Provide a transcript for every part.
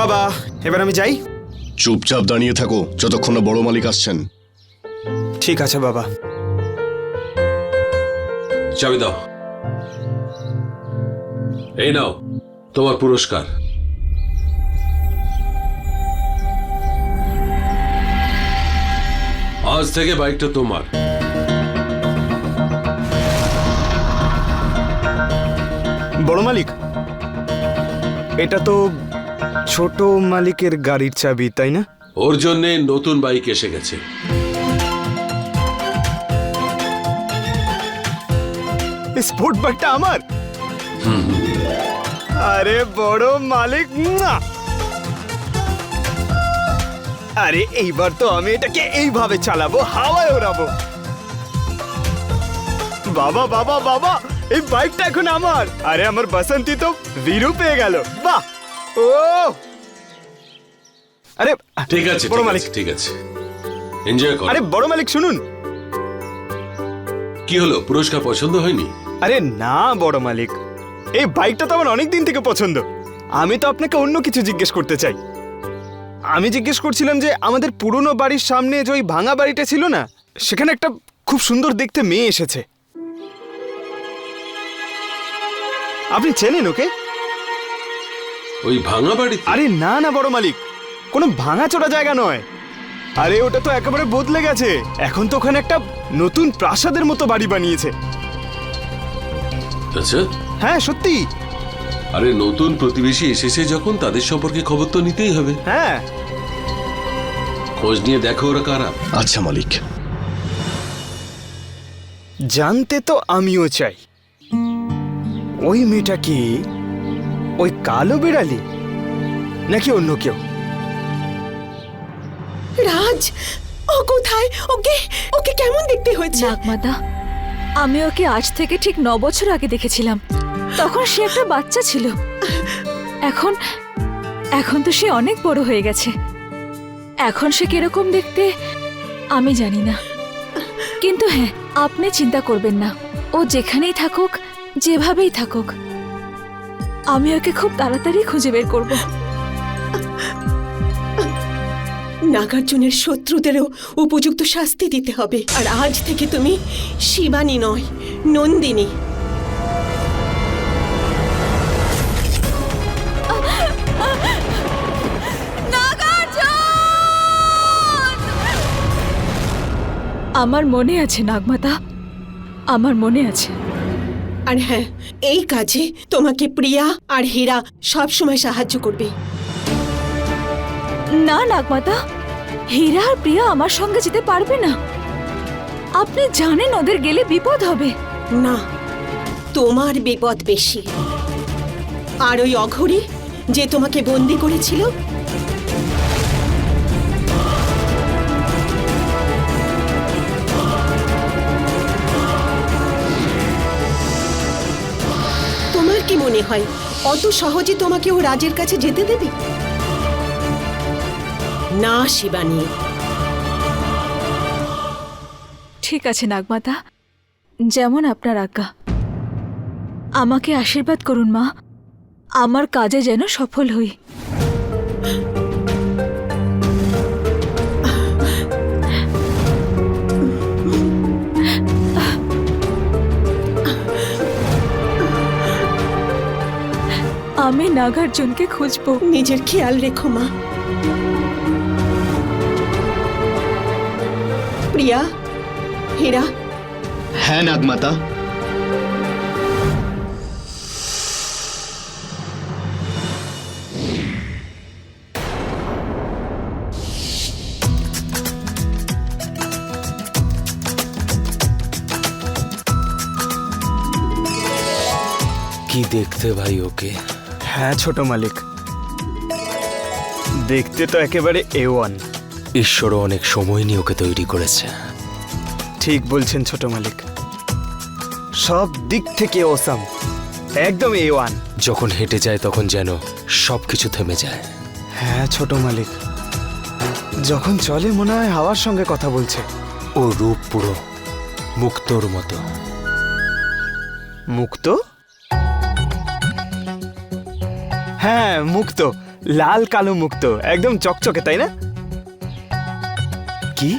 বাবা এবার আমি যাই। চুপচাপ দাঁড়িয়ে থাকো যতক্ষণ না বড় মালিক আসছেন। ঠিক আছে বাবা। চাবি দাও। এই নাও তোমার পুরস্কার। আজ থেকে বাইকটা তোমার। বড় মালিক এটা তো ছোট মালিকের গাড়ির চাবি তাই না? ওর জন্য নতুন বাইক এসে গেছে। স্পোর্ট বাইকটা আমার? আরে বড় মালিক না। আরে এইবার তো আমি এটাকে এইভাবে চালাবো হাওয়ায় ওড়াবো। বাবা বাবা বাবা এই বাইকটা এখন আমার। আরে আমার বাসন্তী তো ভিরু পেয়ে গেল। বাহ! ও! আরে ঠিক আছে বড় মালিক। ঠিক আছে। এনজয় করো। আরে বড় মালিক শুনুন। কি হলো পুরস্কার পছন্দ হয়নি? আরে না বড় মালিক। এই বাইকটা তো আমার অনেক দিন থেকে পছন্দ। আমি তো আপনাকে অন্য কিছু জিজ্ঞেস করতে চাই। আমি জিজ্ঞেস করছিলাম যে আমাদের পুরনো বাড়ির সামনে যে ওই ভাঙা বাড়িটা ছিল না সেখানে একটা খুব সুন্দর দেখতে মেয়ে এসেছে। আপনি চেনেন ওকে? ওই ভাঙা বাড়ি আরে না না বড় মালিক। কোনো ভাঙাচোরা জায়গা নয়। আরে ওটা তো একেবারে বদলে গেছে। এখন তো ওখানে একটা নতুন প্রাসাদের মতো বাড়ি বানিয়েছে। আচ্ছা। হ্যাঁ সত্যি। আরে নতুন প্রতিবেশী এসেছে যখন তাদের সম্পর্কে খবর তো নিতেই হবে। হ্যাঁ। খোঁজ নিয়ে দেখো ওরা কারা। আচ্ছা মালিক। জানতে তো আমিও চাই। ওই মেয়েটা কি? ওই কালো বিড়ালি? নাকি অন্য কেউ? রাজ ও কোথায়? ওকে ওকে কেমন দেখতে হয়েছে? নাগমাদা আমি ওকে আজ থেকে ঠিক ন বছর আগে দেখেছিলাম। তখন সে একটা বাচ্চা ছিল। এখন এখন তো সে অনেক বড় হয়ে গেছে। এখন সে কীরকম দেখতে আমি জানি না। কিন্তু হ্যাঁ আপনি চিন্তা করবেন না। ও যেখানেই থাকুক যেভাবেই থাকুক আমি ওকে খুব তাড়াতাড়ি খুঁজে বের করব। নাগার্জুনের শত্রুদেরও উপযুক্ত শাস্তি দিতে হবে। আর আজ থেকে তুমি শিবানী নয় নন্দিনী। আমার মনে আছে নাগমাতা। আমার মনে আছে। আর হ্যাঁ এই কাজে তোমাকে প্রিয়া আর হীরা সব সময় সাহায্য করবে। না নাগমাতা হীরা আর প্রিয়া আমার সঙ্গে যেতে পারবে না। আপনি জানেন ওদের গেলে বিপদ হবে। না তোমার বিপদ বেশি। আর ওই অঘরি যে তোমাকে বন্দি করেছিল মনে হয়। অত সহজে তোমাকে ও রাজের কাছে যেতে দেবে? না, শিবানী। ঠিক আছে, নাগমাতা। যেমন আপনার আজ্ঞা। আমাকে আশীর্বাদ করুন, মা। আমার কাজে যেন সফল হই। আমি নাগার্জুনকে খুঁজবো নিজের খেয়াল রেখো মা প্রিয়া হীরা হ্যাঁ নাগমাতা কি দেখতে ভাই ওকে হ্যাঁ ছোট মালিক। দেখতে তো একেবারে এ ওয়ান ঈশ্বরও অনেক সময় নিয়ে ওকে তৈরি করেছে। ঠিক বলছেন ছোট মালিক। সব দিক থেকে ওসাম একদম এ ওয়ান যখন হেঁটে যায় তখন যেন সবকিছু থেমে যায়। হ্যাঁ ছোট মালিক। যখন চলে মনে হয় হাওয়ার সঙ্গে কথা বলছে। ও রূপ পুরো মুক্তোর মতো। মুক্ত? হ্যাঁ মুক্ত। লাল কালো মুক্ত। একদম চকচকে তাই না? কি?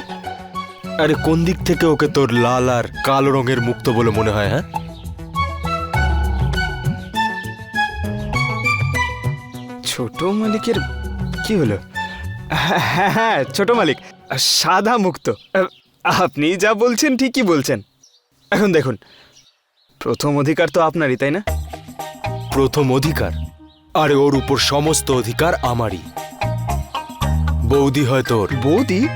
আরে কোন দিক থেকে ওকে তোর লাল আর কালো রঙের মুক্ত বলে মনে হয় হ্যাঁ? ছোট মালিকের কি হলো? হ্যাঁ হ্যাঁ, ছোট মালিক সাদা মুক্ত। আপনি যা বলছেন ঠিকই বলছেন। এখন দেখুন প্রথম অধিকার তো আপনারই তাই না? প্রথম অধিকার? আরে ওর উপর সমস্ত অধিকার আমারই। বৌদি হয় তোর। বৌদি?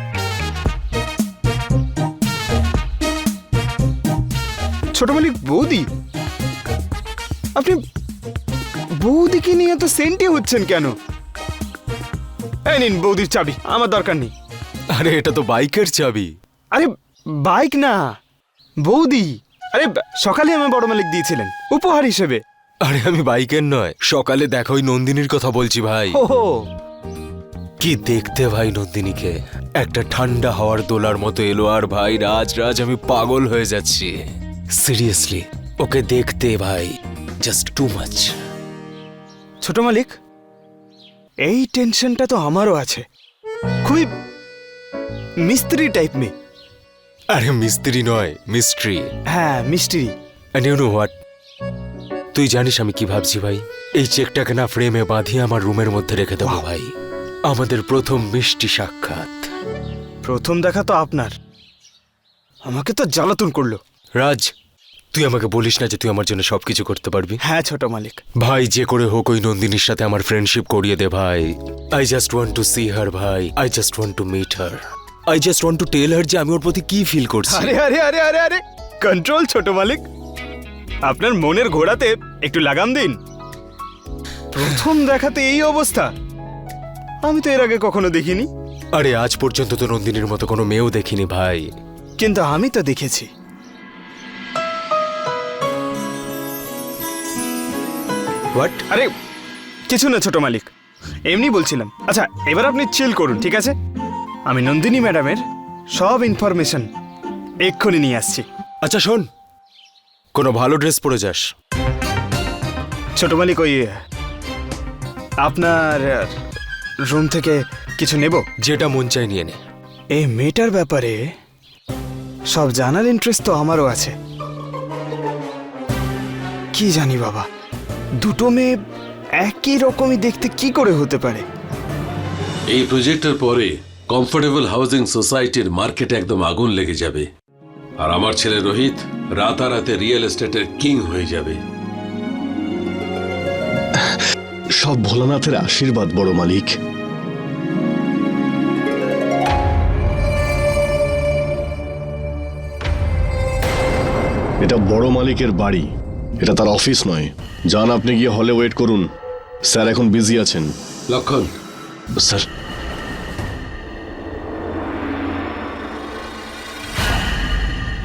ছোট মালিক বৌদি? আপনি বৌদিকে নিয়ে এত সেন্টি হচ্ছেন কেন? এই নিন বৌদির চাবি আমার দরকার নেই। আরে এটা তো বাইকের চাবি। আরে বাইক না বৌদি। আরে সকালে আমার বড় মালিক দিয়েছিলেন উপহার হিসেবে। আরে আমি বাইকের নয় সকালে দেখো ওই নন্দিনীর কথা বলছি ভাই। ও কি দেখতে ভাই নন্দিনীকে? একটা ঠান্ডা হওয়ার দোলার মতো এলো আর ভাই রাজ রাজ আমি পাগল হয়ে যাচ্ছি। সিরিয়াসলি ওকে দেখতে ভাই জাস্ট টু মাচ ছোট মালিক এই টেনশনটা তো আমারও আছে। খুবই মিস্ত্রি টাইপ মেয়ে। আরে মিস্ত্রি নয় মিস্ট্রি হ্যাঁ মিস্ত্রি। And you know what? তুই জানিস আমি কি ভাবছি ভাই? এই চেকটাকে না ফ্রেমে বাঁধিয়ে আমার রুমের মধ্যে রেখে দেবো ভাই। আমাদের প্রথম মিষ্টি সাক্ষাৎ। প্রথম দেখা তো আপনার। আমাকে তো জ্বালাতন করল। রাজ তুই আমাকে বলিস না যে তুই আমার জন্য সবকিছু করতে পারবি? হ্যাঁ ছোট মালিক। ভাই যে করে হোক ওই নন্দিনীর সাথে আমার ফ্রেন্ডশিপ করিয়ে দে ভাই। I just want to see her ভাই। I just want to meet her I just want to tell her যে আমি ওর প্রতি কি ফিল করছি। আরে আরে আরে আরে আরে। কন্ট্রোল ছোট মালিক। আপনার মনের ঘোড়াতে একটু লাগাম দিন। প্রথম দেখাতে এই অবস্থা। আমি তো এর আগে কখনো দেখিনি। আরে আজ পর্যন্ত তো নন্দিনীর মতো কোনো মেয়েও দেখিনি ভাই। কিন্তু আমি তো দেখেছি। হোয়াট আরে কিছু না ছোট মালিক। এমনি বলছিলাম। আচ্ছা এবার আপনি চিল করুন ঠিক আছে? আমি নন্দিনী ম্যাডামের সব ইনফরমেশন এক্ষুনি নিয়ে আসছি। আচ্ছা শোন। কোনো ভালো ড্রেস পরে যাস। ছোট মালিক ওই আপনার রুম থেকে কিছু নেব? যেটা মন চাই নিয়ে নে। এই মেয়েটার ব্যাপারে সব জানার ইন্টারেস্ট তো আমারও আছে। কি জানি বাবা দুটো মেয়ে একই রকমই দেখতে কি করে হতে পারে? এই প্রজেক্টের পরে কমফোর্টেবল হাউজিং সোসাইটির মার্কেটে একদম আগুন লেগে যাবে। আর আমার ছেলে রোহিত রাতারাতে রিয়েল এস্টেটের কিং হয়ে যাবে। সব ভোলানাথের আশীর্বাদ বড় মালিক। এটা বড় মালিকের বাড়ি। এটা তার অফিস নয়। যান আপনি গিয়ে হলে ওয়েট করুন। স্যার এখন বিজি আছেন। লক্ষণ। স্যার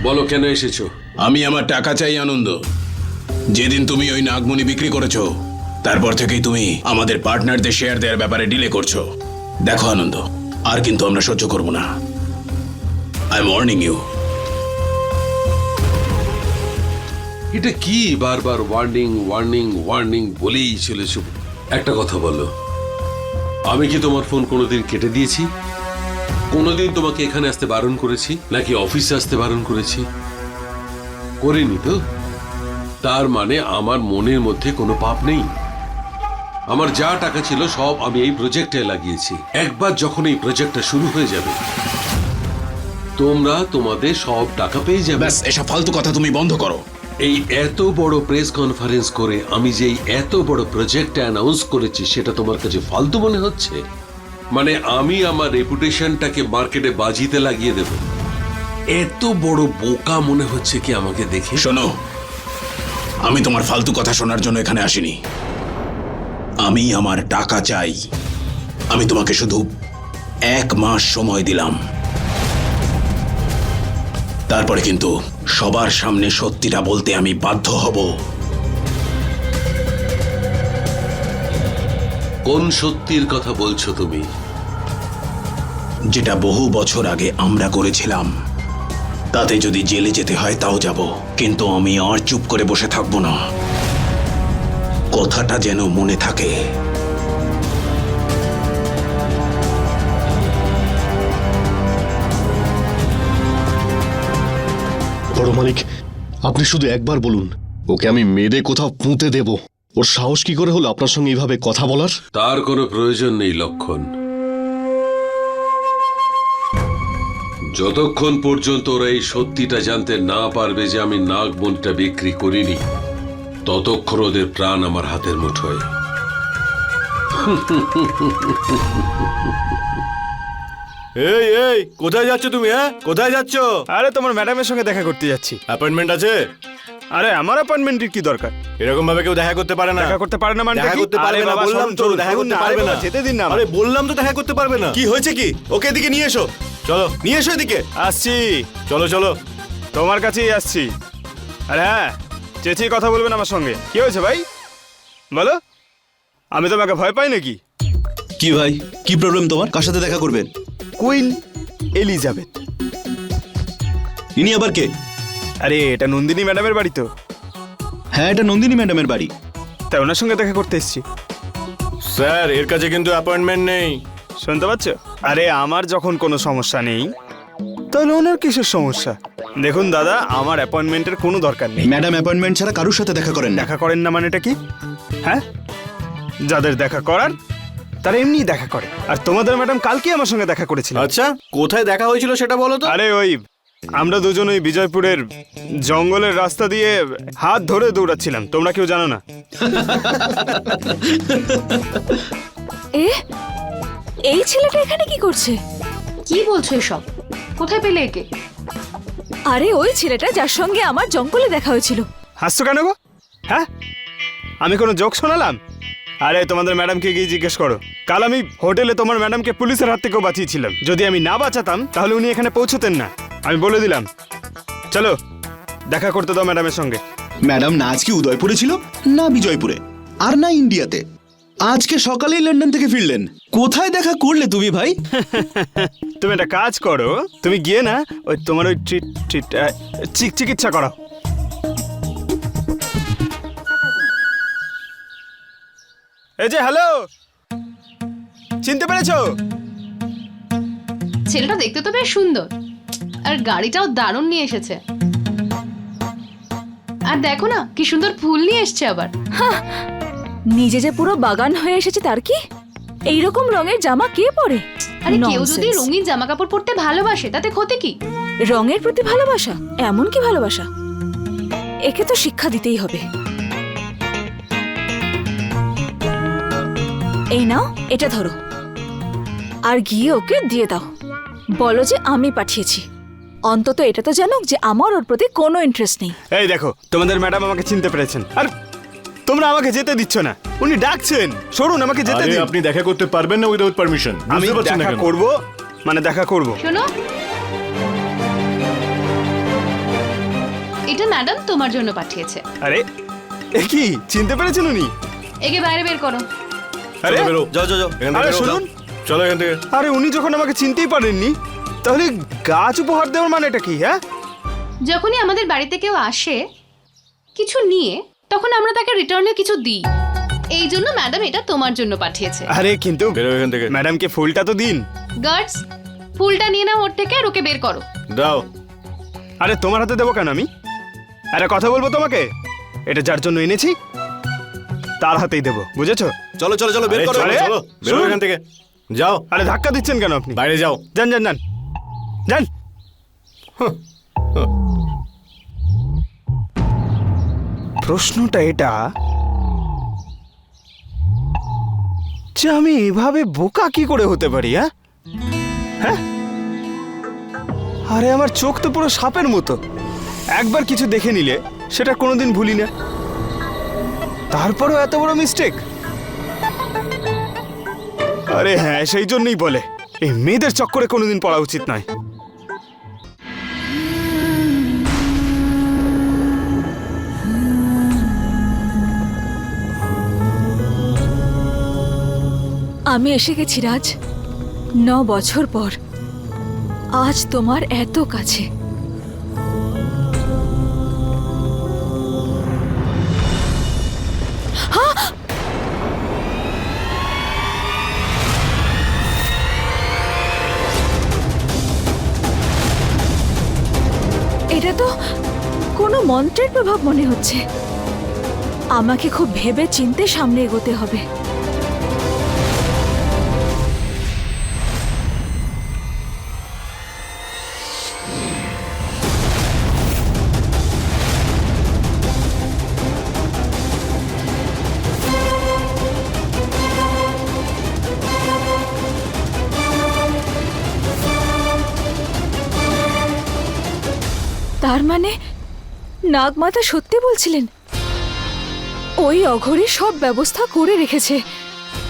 বলো কেন এসেছ? আমি আমার টাকা চাই আনন্দ। যেদিন তুমি ওই নাগমণি বিক্রি করেছ তারপর থেকেই তুমি আমাদের পার্টনারদের শেয়ার দেওয়ার ব্যাপারে ডিলে করছ। দেখো আনন্দ আর কিন্তু আমরা সহ্য করব না। I am warning you. এটা কি বারবার ওয়ার্নিং ওয়ার্নিং ওয়ার্নিং বলেই চলেছ? একটা কথা বলো। আমি কি তোমার ফোন কোনোদিন কেটে দিয়েছি? কোনোদিন তোমাকে এখানে আসতে বারণ করেছি নাকি অফিসে আসতে বারণ করেছি? করিনি তো। তার মানে আমার মনের মধ্যে কোনো পাপ নেই। আমার যা টাকা ছিল সব আমি এই প্রজেক্টে লাগিয়েছি। একবার যখন এই প্রজেক্টটা শুরু হয়ে যাবে তোমরা তোমাদের সব টাকা পেয়ে যাবে। ব্যাস এসব ফালতু কথা তুমি বন্ধ করো। এই এত বড় প্রেস কনফারেন্স করে আমি যে এত বড় প্রজেক্ট অ্যানাউন্স করেছি সেটা তোমার কাছে ফালতু মনে হচ্ছে? মানে আমি আমার রেপুটেশনটাকে মার্কেটে বাজিতে লাগিয়ে দেব। এত বড় বোকা মনে হচ্ছে কি আমাকে দেখে? শোনো আমি তোমার ফালতু কথা শোনার জন্য এখানে আসিনি। আমি আমার টাকা চাই। আমি তোমাকে শুধু এক মাস সময় দিলাম। তারপরে কিন্তু সবার সামনে সত্যিটা বলতে আমি বাধ্য হব। কোন সত্যির কথা বলছো তুমি? যেটা বহু বছর আগে আমরা করেছিলাম। তাতে যদি জেলে যেতে হয় তাও যাব কিন্তু আমি আর চুপ করে বসে থাকব না। কথাটা যেন মনে থাকে। বড় মালিক আপনি শুধু একবার বলুন। ওকে আমি মেরে কোথাও পুঁতে দেব। ওর সাহস কি করে হলো আপনার সঙ্গে এইভাবে কথা বলার? তার কোনো প্রয়োজন নেই লক্ষণ। যতক্ষণ পর্যন্ত ওরা এই সত্যিটা জানতে না পারবে যে আমি নাগমণিটা বিক্রি করিনি ততক্ষণ ওদের প্রাণ আমার হাতের মুঠোয়। এই এই কোথায় যাচ্ছ তুমি হ্যাঁ? কোথায় যাচ্ছ? আরে তোমার ম্যাডামের সঙ্গে দেখা করতে যাচ্ছি। অ্যাপয়েন্টমেন্ট আছে? আরে আমার অ্যাপয়েন্টমেন্টের কি দরকার? এরকম ভাবে কেউ দেখা করতে পারে না। দেখা করতে পারে না মানে দেখা করতে পারবে না বললাম তো দেখা করতে পারবে না। যেতে দিন না আরে বললাম তো দেখা করতে পারবে না। কি হয়েছে কি? ওকে এদিকে নিয়ে এসো। চলো। নিয়ে এসো এদিকে। আসছি। চলো চলো। তোমার কাছেই আসছি। আরে হ্যাঁ চেঁচিয়ে কথা বলবেন আমার সঙ্গে। কি হয়েছে ভাই? বলো। আমি তোমাকে ভয় পাই নাকি? কি ভাই? কি প্রবলেম তোমার? কার সাথে দেখা করবেন? Queen Elizabeth. ইনি আবার কে? আরে এটা নন্দিনী ম্যাডামের বাড়ি তো। হ্যাঁ এটা নন্দিনী ম্যাডামের বাড়ি। তাই ওনার সঙ্গে দেখা করতে এসেছি। স্যার এর কাছে কিন্তু অ্যাপয়েন্টমেন্ট নেই। শুনতে পাচ্ছ? আরে আমার যখন কোনো সমস্যা নেই তাহলে ওনার কিসের সমস্যা? দেখুন দাদা আমার অ্যাপয়েন্টমেন্টের কোনো দরকার নেই। ম্যাডাম অ্যাপয়েন্টমেন্ট ছাড়া কারোর সাথে দেখা করেন না? দেখা করেন না মানেটা কি? হ্যাঁ? যাদের দেখা করার তারা এমনি দেখা করে। আর তোমাদের ম্যাডাম কালকে আমার সঙ্গে দেখা করেছিল আচ্ছা কোথায় দেখা হয়েছিল সেটা বলো তো? আরে ওই আমরা দুজন ওই বিজয়পুরের জঙ্গলের রাস্তা দিয়ে হাত ধরে দৌড়াচ্ছিলাম। তোমরা কেউ জানো না। এ? এই ছেলেটা এখানে কি করছে? কি বলছো এসব? কোথায় পেলে একে? আরে ওই ছেলেটা যার সঙ্গে আমার জঙ্গলে দেখা হয়েছিল। হাসছো কেন গো? হ্যাঁ? আমি কোনো জোক শোনালাম? আরে তোমাদের ম্যাডামকে গিয়ে জিজ্ঞেস করো। কাল আমি হোটেলে তোমার ম্যাডামকে পুলিশের হাত থেকেও বাঁচিয়েছিলাম। যদি আমি না বাঁচাতাম তাহলে উনি এখানে পৌঁছতেন না। আমি বলে দিলাম। চলো দেখা করতে দাও ম্যাডামের সঙ্গে। ম্যাডাম না আজকে উদয়পুরে ছিল না বিজয়পুরে আর না ইন্ডিয়াতে। আজকে সকালেই লন্ডন থেকে ফিরলেন। কোথায় দেখা করলে তুমি ভাই? তুমি একটা কাজ করো তুমি গিয়ে না ওই তোমার ওই ট্রিট ট্রিট চিক- চিকিৎসা করাও। এই যে হ্যালো! চিনতে পেরেছ? ছেলেটা দেখতে তো বেশ সুন্দর। আর গাড়িটাও দারুণ নিয়ে এসেছে। আর দেখো না কি সুন্দর ফুল নিয়ে এসছে আবার। নিজে যে পুরো বাগান হয়ে এসেছে তার কি? এইরকম রঙের জামা কে পরে? আরে কেউ যদি রঙিন জামা কাপড় পরতে ভালোবাসে তাতে ক্ষতি কি? রঙের প্রতি ভালোবাসা? এমন কি ভালোবাসা? একে তো শিক্ষা দিতেই হবে। এই নাও এটা ধরো। আর গিয়ে ওকে দিয়ে দাও। বলো যে আমি পাঠিয়েছি। অন্তত এটা তো জানুক যে আমার ওর প্রতি কোনো ইন্টারেস্ট নেই। এই দেখো তোমাদের ম্যাডাম আমাকে চিনতে পেরেছেন। আর তোমরা আমাকে যেতে দিচ্ছ না। উনি ডাকছেন। সরুন আমাকে যেতে দিন। আপনি দেখা করতে পারবেন না উইদাউট পারমিশন আমি দেখা করব মানে দেখা করব। শোনো। এটা ম্যাডাম তোমার জন্য পাঠিয়েছে। আরে এ কি? চিনতে পেরেছেন উনি? একে বাইরে বের করো। আরে বেরো। যাও যাও যাও এখান থেকে আরে শুনুন। চলো এখান থেকে। আরে উনি যখন আমাকে চিনতেই পারেননি তাহলে গাছ উপহার দেওয়ার মানেটা কি হ্যাঁ? যখনই আমাদের বাড়িতে কেউ আসে কিছু নিয়ে তখন আমরা তাকে রিটার্নে কিছু দিই। এই জন্য ম্যাডাম এটা তোমার জন্য পাঠিয়েছে। আরে কিন্তু বেরো এখান থেকে। ম্যাডামকে ফুলটা তো দিন। গার্ডস ফুলটা নিয়ে নাও ওর থেকে আর ওকে বের করো। দাও। আরে তোমার হাতে দেবো কেন আমি? আরে কথা বলব তোমাকে? এটা যার জন্য এনেছি তার হাতেই দেবো বুঝেছ? চলো চলো চলো বের করো চলো। চলো বেরো এখান থেকে। যাও। আরে ধাক্কা দিচ্ছেন কেন আপনি? বাইরে যাও। যান যান যান। যান। প্রশ্নটা এটা যে আমি এভাবে বোকা কি করে হতে পারি হ্যাঁ? হ্যাঁ? আরে, আমার চোখ তো পুরো সাপের মতো। একবার কিছু দেখে নিলে সেটা কোনোদিন ভুলি না। তারপরেও এত বড় মিস্টেক আরে হ্যাঁ সেই জন্যই বলে। এই মেয়েদের চক্করে কোনোদিন পড়া উচিত নয়। আমি এসে গেছি, রাজ। ন বছর পর আজ তোমার এত কাছে। হা! এটা তো কোনো মন্ত্রের প্রভাব মনে হচ্ছে। আমাকে খুব ভেবে চিনতে সামনে এগোতে হবে। নাগমাতা সত্যি বলছিলেন? ওই অঘরী সব ব্যবস্থা করে রেখেছে।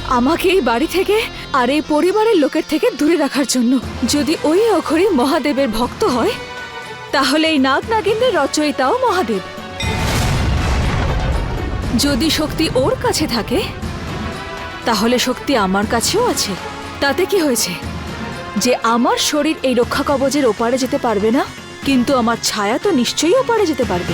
আমাকে এই বাড়ি থেকে আর এই পরিবারের লোকের থেকে দূরে রাখার জন্য। যদি ওই অঘরী মহাদেবের ভক্ত হয়, তাহলে এই নাগ নাগিনের রচয়িতাও মহাদেব। যদি শক্তি ওর কাছে থাকে, তাহলে শক্তি আমার কাছেও আছে। তাতে কি হয়েছে? যে আমার শরীর এই রক্ষা কবচের ওপারে যেতে পারবে না? কিন্তু আমার ছায়া তো নিশ্চয়ই ওপারে যেতে পারবে।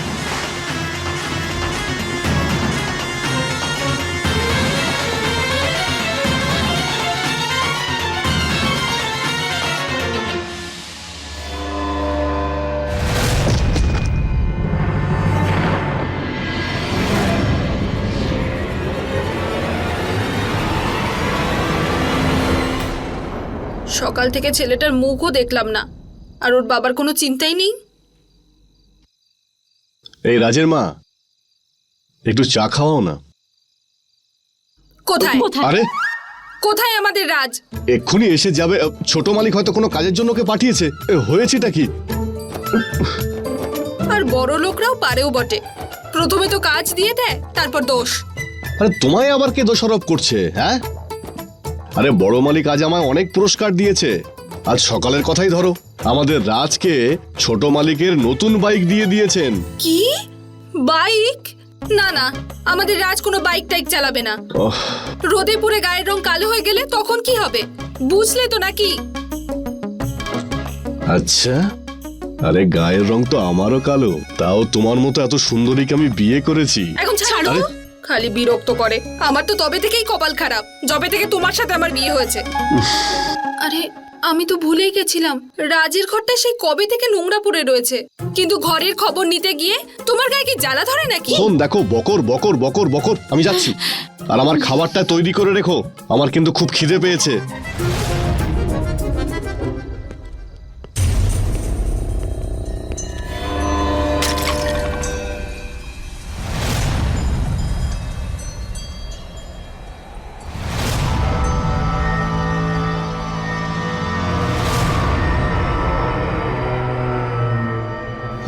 সকাল থেকে ছেলেটার মুখও দেখলাম না। আর ওর বাবার কোনো চিন্তাই নেই? এই রাজের মা একটু চা খাওয়াও না। কোথায়? আরে! কোথায় আমাদের রাজ? এক্ষুনি এসে যাবে ছোট মালিক হয়তো কোনো কাজের জন্য ওকে পাঠিয়েছে। এ, হয়েছেটা কি? আর বড় লোকরাও পারেও বটে। প্রথমে তো কাজ দিয়ে দেয় তারপর দোষ। আরে তোমায় আবার কে দোষারোপ করছে হ্যাঁ? আরে বড় মালিক আজ আমায় অনেক পুরস্কার দিয়েছে। আজ সকালের কথাই ধরো। আমাদের রাজকে ছোট মালিকের নতুন বাইক দিয়ে দিয়েছেন। কি? বাইক? না না আমাদের রাজ কোনো বাইক টাইক চালাবে না। ওহ, রোদে পুড়ে গায়ের রং কালো হয়ে গেলে তখন কি হবে? বুঝলে তো নাকি? আচ্ছা। আরে গায়ের রং তো আমারও কালো। তাও তোমার মতো এত সুন্দরীকে আমি বিয়ে করেছি। এখন ছাড়ো। আরে? খালি বিরক্ত করে। আমার তো তবে থেকেই কপাল খারাপ। যবে থেকে তোমার সাথে আমার বিয়ে হয়েছে। আরে আমি তো ভুলেই গেছিলাম। রাজের ঘরটা সেই কবে থেকে নোংরা পড়ে রয়েছে? কিন্তু ঘরের খবর নিতে গিয়ে তোমার গায়ে কি জ্বালা ধরে নাকি? শোন, দেখো, বকর বকর বকর বকর, আমি যাচ্ছি। আর আমার খাবারটা তৈরি করে রেখো, আমার কিন্তু খুব খিদে পেয়েছে।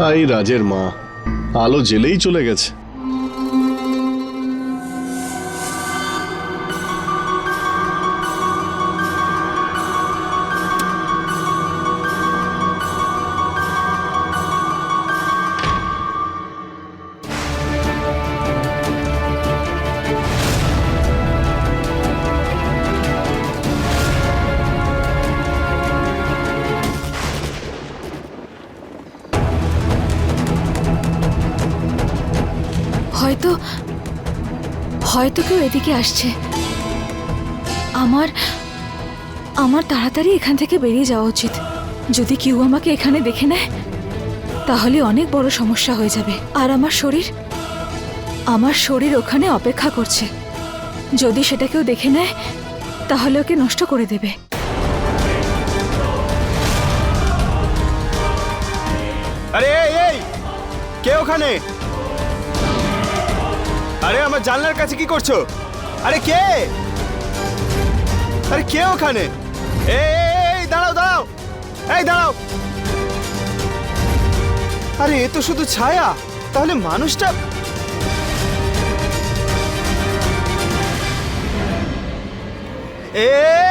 এই রাজের মা আলো জেলেই চলে গেছে। হয়তো হয়তো কেউ এদিকে আসছে। আমার আমার তাড়াতাড়ি এখান থেকে বেরিয়ে যাওয়া উচিত। যদি কেউ আমাকে এখানে দেখে নেয়, তাহলে অনেক বড় সমস্যা হয়ে যাবে। আর আমার শরীর আমার শরীর ওখানে অপেক্ষা করছে। যদি সেটা কেউ দেখে নেয়, তাহলে ওকে নষ্ট করে দেবে। আরে, এই কে ওখানে? আরে আমার জানলার কাছে কি করছ? আরে কে? আরে কে ওখানে? এই, দাঁড়াও দাঁড়াও। এই দাঁড়াও। আরে এ তো শুধু ছায়া। তাহলে মানুষটা এই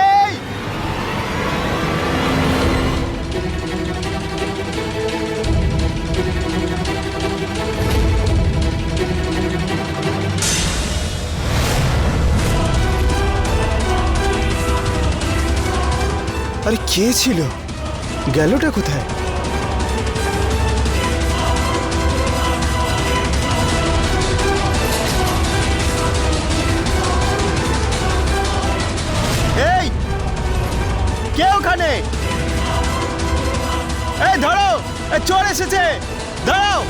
আরে কে ছিল? গেলটা কোথায়? এই! কে ওখানে? এই, ধরো! এই, চোর এসেছে! দাঁড়াও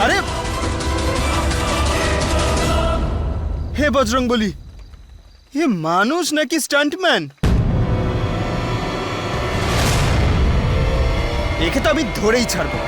আরে! হে বজরং বলি এ মানুষ নাকি স্টান্টম্যান একে তো আমি ধরেই ছাড়বো